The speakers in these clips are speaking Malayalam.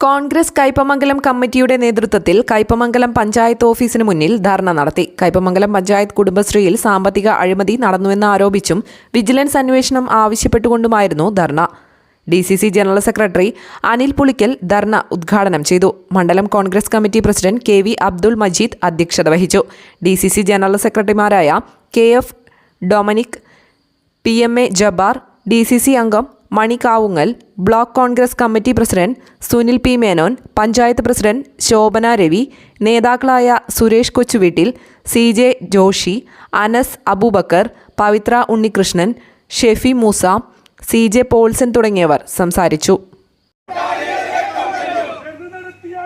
കോൺഗ്രസ് കൈപ്പമംഗലം കമ്മിറ്റിയുടെ നേതൃത്വത്തിൽ കൈപ്പമംഗലം പഞ്ചായത്ത് ഓഫീസിന് മുന്നിൽ ധർണ നടത്തി. കൈപ്പമംഗലം പഞ്ചായത്ത് കുടുംബശ്രീയിൽ സാമ്പത്തിക അഴിമതി നടന്നുവെന്ന് ആരോപിച്ചും വിജിലൻസ് അന്വേഷണം ആവശ്യപ്പെട്ടുകൊണ്ടുമായിരുന്നു dharna. D C C general secretary Anil Pulickal dharna ഉദ്ഘാടനം ചെയ്തു. മണ്ഡലം Congress committee president K V Abdul Majeed അധ്യക്ഷത വഹിച്ചു. ഡി സി സി ജനറൽ സെക്രട്ടറിമാരായ K F Dominic P M A Jabbar D C C അംഗം Mani Kavungal block Congress committee president Sunil P Menon panchayat president Shobhana Ravi നേതാക്കളായ Suresh Kochuveettil C J Joshy Anas Aboobacker Pavithra Unnikrishnan Shefi Moosa C J Polson തുടങ്ങിയവർ സംസാരിച്ചു എന്ത് നടത്തിയ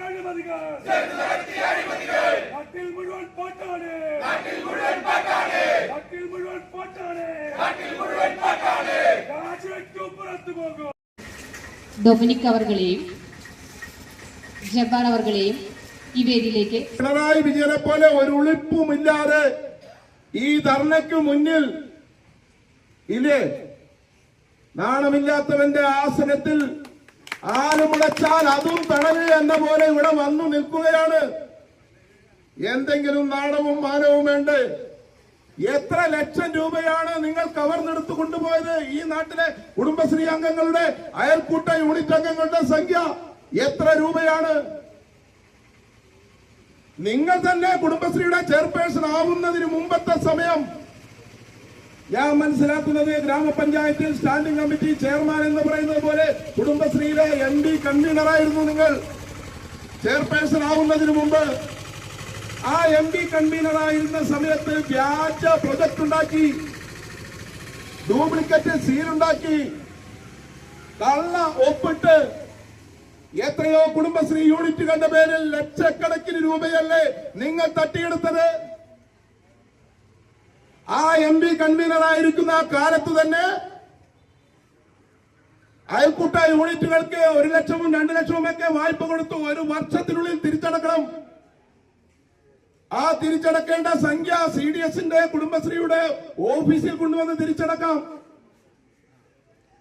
അഴിമതികൾ നാട്ടിൽ മുഴുവൻ പാട്ടാണ് നാട്ടിൽ മുഴുവൻ പാട്ടാണ് രാജിവെക്കും പുറത്തു പോകും ഡൊമിനിക് അവർകളെയും ജബ്ബാർ അവർകളെയും ഈ വേദിയിലേക്ക് പിണറായി വിജയനെ പോലെ ഒരു ഉളിപ്പുമില്ലാതെ ഈ ധർണയ്ക്ക് മുന്നിൽ ഇല്ലേ? നാണമില്ലാത്തവന്റെ ആസനത്തിൽ ആരുമുടച്ചാൽ അതും തണൽ എന്ന പോലെ ഇവിടെ വന്നു നിൽക്കുകയാണ്. എന്തെങ്കിലും നാണവും മാനവും വേണ്ടേ? എത്ര ലക്ഷം രൂപയാണ് നിങ്ങൾ കവർന്നെടുത്ത് കൊണ്ടുപോയത്? ഈ നാട്ടിലെ കുടുംബശ്രീ അംഗങ്ങളുടെ അയൽക്കൂട്ട യൂണിറ്റ് അംഗങ്ങളുടെ സംഖ്യ എത്ര രൂപയാണ്? നിങ്ങൾ തന്നെ കുടുംബശ്രീയുടെ ചെയർപേഴ്സൺ ആവുന്നതിന് മുമ്പത്തെ സമയം ഞാൻ മനസ്സിലാക്കുന്നത് ഗ്രാമപഞ്ചായത്തിൽ സ്റ്റാൻഡിംഗ് കമ്മിറ്റി ചെയർമാൻ എന്ന് പറയുന്നത് പോലെ കുടുംബശ്രീയിലെ എം ഡി കൺവീനറായിരുന്നു നിങ്ങൾ. ചെയർപേഴ്സൺ ആവുന്നതിന് മുമ്പ് ആ എം ഡി കൺവീനറായിരുന്ന സമയത്ത് വ്യാജ പ്രൊജക്ട് ഉണ്ടാക്കി. ഡ്യൂപ്ലിക്കറ്റ് സീലുണ്ടാക്കി. കള്ള ഒപ്പിട്ട് എത്രയോ കുടുംബശ്രീ യൂണിറ്റുകളുടെ പേരിൽ ലക്ഷക്കണക്കിന് രൂപയല്ലേ നിങ്ങൾ തട്ടിയെടുത്തത്? ആ എം പി കൺവീനറായിരിക്കുന്ന ആ കാലത്ത് തന്നെ അയൽക്കൂട്ട യൂണിറ്റുകൾക്ക് ഒരു ലക്ഷവും രണ്ടു ലക്ഷവും ഒക്കെ വായ്പ കൊടുത്തു ഒരു വർഷത്തിനുള്ളിൽ തിരിച്ചടക്കണം. ആ തിരിച്ചടക്കേണ്ട സംഖ്യ സി ഡി എസിന്റെ കുടുംബശ്രീയുടെ ഓഫീസിൽ കൊണ്ടുവന്ന് തിരിച്ചടക്കാം.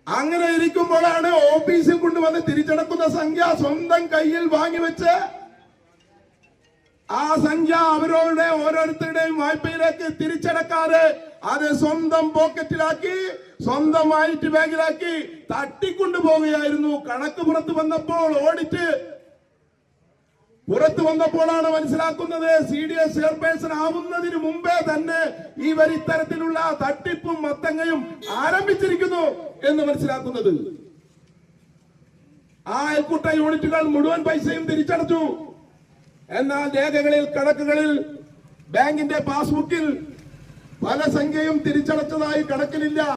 അങ്ങനെ ഇരിക്കുമ്പോഴാണ് ഓഫീസിൽ കൊണ്ടുവന്ന് തിരിച്ചടക്കുന്ന സംഖ്യ സ്വന്തം കയ്യിൽ വാങ്ങിവെച്ച് ആ സംഖ്യ അവരവരുടെ ഓരോരുത്തരുടെയും വായ്പയിലേക്ക് തിരിച്ചടക്കാതെ അത് സ്വന്തം പോക്കറ്റിലാക്കി സ്വന്തമായിട്ട് ബാഗിലാക്കി തട്ടിക്കൊണ്ടു പോവുകയായിരുന്നു കണക്ക് പുറത്ത് വന്നപ്പോൾ ഓഡിറ്റ് പുറത്തു വന്നപ്പോഴാണ് മനസ്സിലാക്കുന്നത് സി ഡി എസ് ചെയർപേഴ്സൺ ആവുന്നതിന് മുമ്പേ തന്നെ ഈ വരിത്തരത്തിലുള്ള തട്ടിപ്പും മത്തങ്ങയും ആരംഭിച്ചിരിക്കുന്നു എന്ന് മനസ്സിലാക്കുന്നത്. ആ അയൽക്കൂട്ട യൂണിറ്റുകൾ മുഴുവൻ പൈസയും തിരിച്ചടച്ചു. എന്നാൽ രേഖകളിൽ കണക്കുകളിൽ ബാങ്കിന്റെ പാസ്ബുക്കിൽ പല സംഖ്യയും തിരിച്ചടച്ചതായി കണക്കിലില്ല.